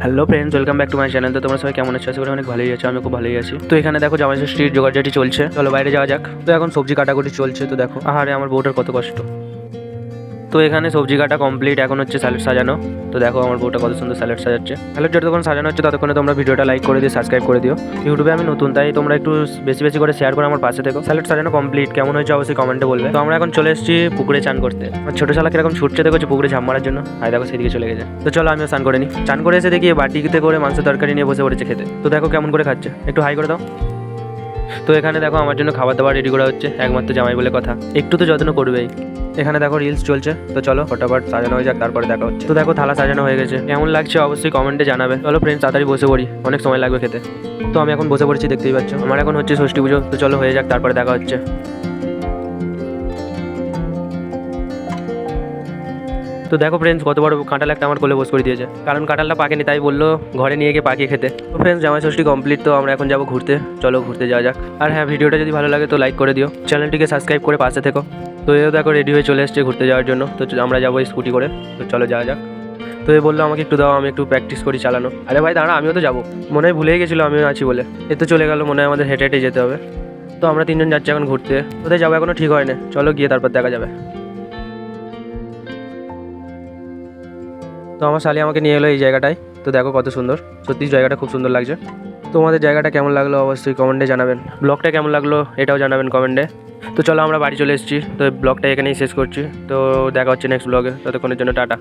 Hello friends welcome back to my channel তো তোমরা সবাই কেমন আছো? আশা করি অনেক ভালোই আছো, আমি খুব ভালোই আছি। তো এখানে দেখো জামাই ষষ্ঠীর জোগাড়জাটি চলছে। চলো বাইরে যাওয়া যাক। তো এখন সবজি কাটাকুটি চলছে, তো দেখো। আহারে, আমার বউটার কত কষ্ট। তো এখানে সবজি কাটা কমপ্লিট এখন হচ্ছে স্যালাড সাজানো। তো দেখো আমার বউটা কত সুন্দর স্যালাড সাজাচ্ছে। স্যালাড যতক্ষণ সাজানো হচ্ছে, ততক্ষণে তোমরা ভিডিওটা লাইক করে দিয়ে সাবস্ক্রাইব করে দিও। ইউটিউবে আমি নতুন, তাই তোমরা একটু বেশি বেশি করে শেয়ার করে আমার পাশে থেকো। স্যালাড সাজানো কমপ্লিট কেমন হয়েছে অবশ্যই কমেন্টে বলবে। তো আমরা এখন চলে এসেছি পুকুরে চান করতে। আর ছোটো শালা কীরকম ছুটছে দেখো পুকুরে ঝাম মারার জন্য। আর দেখো সেদিকে চলে গেছে। তো চলো আমিও স্নান করে নিই চান করে এসে দেখি বাটিতে করে মাংসের তরকারি নিয়ে বসে পড়েছে খেতে। তো দেখো কেমন করে খাচ্ছে। একটু হাই করে দাও। তো এখানে দেখো আমার জন্য খাবার দাবার রেডি করা হচ্ছে, একমাত্র জামাই বলে কথা। একটু তো যত্ন করবেই। এখানে দেখো রিলস চলছে, তো চলো ফটাফট সাজানো হয়ে যাক, তারপরে দেখা হচ্ছে। তো দেখো থালা সাজানো হয়ে গেছে। কেমন লাগছে অবশ্যই কমেন্টে জানাবে। চলো ফ্রেন্ডস তাড়াতাড়ি বসে পড়ি। অনেক সময় লাগবে খেতে। তো আমি এখন বসে পড়ছি, দেখতেই পাচ্ছ। আমার এখন হচ্ছে ষষ্ঠী পুজো, তো চলো হয়ে যাক, তারপরে দেখা হচ্ছে। তো দেখো ফ্রেন্ডস কত বড় কাঁঠাল একটা আমার কোলে বস করে দিয়েছে। কারণ কাঁঠালটা পাকেনি, তাই বলল ঘরে নিয়ে গিয়ে পাকিয়ে খেতে। তো ফ্রেন্ডস জামাই ষষ্ঠী কমপ্লিট তো আমরা এখন যাব ঘুরতে। চলো ঘুরতে যাওয়া যাক। আর হ্যাঁ ভিডিওটা যদি ভালো লাগে তো লাইক করে দিও। চ্যানেলটিকে সাবস্ক্রাইব করে পাশে থেকো। তো এও দেখো রেডি হয়ে চলে এসছে ঘুরতে যাওয়ার জন্য। তো আমরা যাব স্কুটি করে। তো চলো যাওয়া যাক। তো এ বলল, আমাকে একটু দাও, আমি একটু প্র্যাকটিস করি চালানো। আরে ভাই, দাঁড়া, আমিও তো যাব। মনে হয় ভুলেই গেছিল, আমিও আছি বলে। এ তো চলে গেলো, মনে হয় আমাদের হেঁটে হেঁটে যেতে হবে। তো আমরা তিনজন যাচ্ছি এখন ঘুরতে। কোথায় যাব এখনও ঠিক হয় না চলো গিয়ে তারপর দেখা যাবে। তো আমার শালি আমাকে নিয়ে এলো এই জায়গাটায়। তো দেখো কত সুন্দর। সত্যি জায়গাটা খুব সুন্দর লাগছে। তোমাদের জায়গাটা কেমন লাগল অবশ্যই কমেন্টে জানাবেন। ব্লগটা কেমন লাগল এটাও জানাবেন কমেন্টে। তো চলো আমরা বাড়ি চলে এসেছি। তো ব্লগটা এখানেই শেষ করছি। তো দেখা হচ্ছে নেক্সট ব্লগে ততক্ষণের জন্য টাটা।